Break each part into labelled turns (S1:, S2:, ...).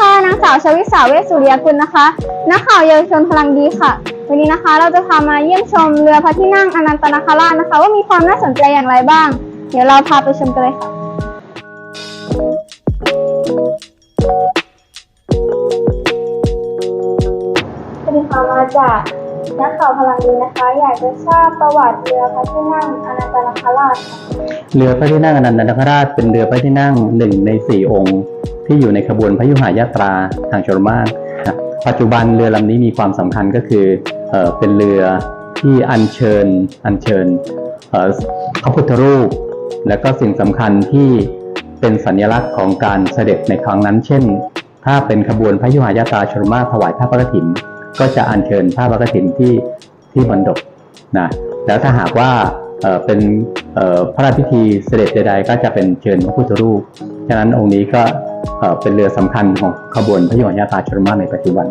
S1: ค่ะ นางสาวชวิสาเวชสุริยกุลนะคะ นักข่าวเยาวชนพลังดีค่ะ วันนี้นะคะเราจะพามาเยี่ยมชมเรือพระที่นั่งอนันตนาคราชนะคะ ว่ามีความน่าสนใจอย่างไรบ้าง เดี๋ยวเราพาไปชมกันเลยค่ะ สวัสดีค่ะมาจากนักข่าวพลังดีนะคะ อยากจะทราบประวัติเรือพระที่นั่งอนันตนาคราชค่ะ
S2: เรือพระที่นั่งอนันตนาคราชเป็นเรือพระที่นั่งหนึ่งในสี่องค์ ที่อยู่ในขบวนพยุหายาตราทางชลมารปัจจุบันเรือลำนี้มีความสำคัญก็คือเออเป็นเรือที่อัญเชิญอัญเชิญพระพุทธรูป และก็สิ่งสำคัญที่เป็นสัญลักษณ์ของการเสด็จในครั้งนั้น เช่น ถ้าเป็นขบวนพระยุหายาตราชลมาถวายผ้าพระกฐิน ก็จะอัญเชิญผ้าพระกฐินที่ที่มณฑปนะแล้วถ้าหากว่าเเป็นพระราชพิธีเสด็จใดๆ ก็จะเป็นเชิญพระพุทธรูป ฉะนั้นองค์นี้ก็ เป็นเรือสำคัญของขบวนพระยุหายาตาชลมาในปัจจุบัน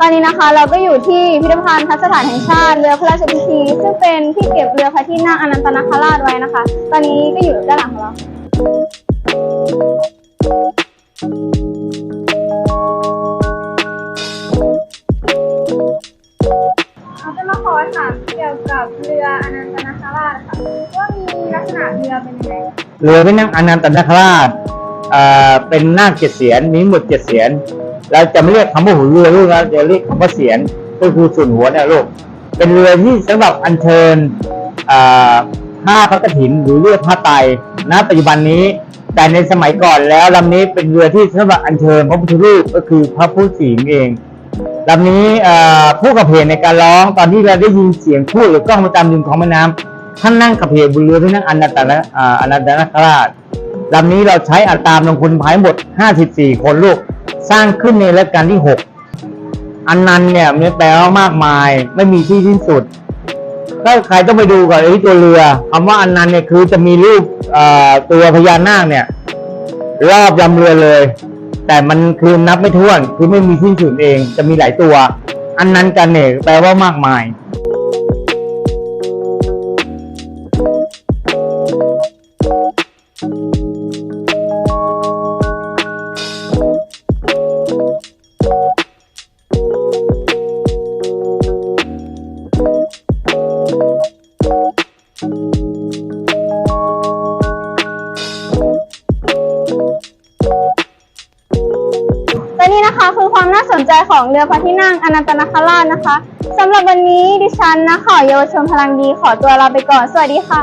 S1: ตอนนี้นะคะเราก็อยู่ที่พิพิธภัณฑ์ทัศถานแห่งชาติเรือพระราชพิธีซึ่งเป็นที่เก็บเรือพระที่นั่งอนันตนาคราชไว้นะคะ ตอนนี้ก็อยู่ด้านหลังของเรา อถามเกี่ยวกับเรืออนันตนาคราชค่ะว่ามีลักษณะเรือเป็นยังไง
S3: เรือพระนั่งอนันตนาคราชเอ่อเป็นนาคเจ็ดเสียนมีหมดเจ็ดเสียนเราจะไม่เรียกคำว่าหัวเรือลูกนะจะเรียกคำว่าเสียนก็คือส่วนหัวเนี่ยลูกเป็นเรือที่สำหรับอัญเชิญผ้าพระกฐินหรือเรือผ้าไตรณปัจจุบันนี้ แต่ในสมัยก่อนแล้วลำนี้เป็นเรือที่สำหรับอัญเชิญพระพุทธรูปก็คือพระพุทธศีเอง ลำนี้ผู้กับเพลงในการร้องตอนที่เราได้ยินเสียงพูดหรือกล้องมาตามริมของแม่น้ำท่านนั่งกับเพจบนเรือที่นั่งอนันตนะอนันตนาคราชลำนี้เราใช้อัตรามลงคนพายหมด 54 คนลูก สร้างขึ้นในรัชกาลที่ 6 อันนันเนี่ยมีแปลว่ามากมายไม่มีที่สิ้นสุดถ้าใครต้องไปดูก่อนไอ้ตัวเรือคำว่าอันนันเนี่ยคือจะมีรูปตัวพญานาคเนี่ย รอบลำเรือเลย แต่มันคือนับไม่ถ้วนคือไม่มีสิ้นสุดเองจะมีหลายตัว อันนั้นกันเนี่ยแปลว่ามากมาย
S1: นะคะคือความน่าสนใจของเรือพระที่นั่งอนันตนาคราชนะคะสำหรับวันนี้ดิฉันนะขอเยาวชนพลังดีขอตัวลาไปก่อน สวัสดีค่ะ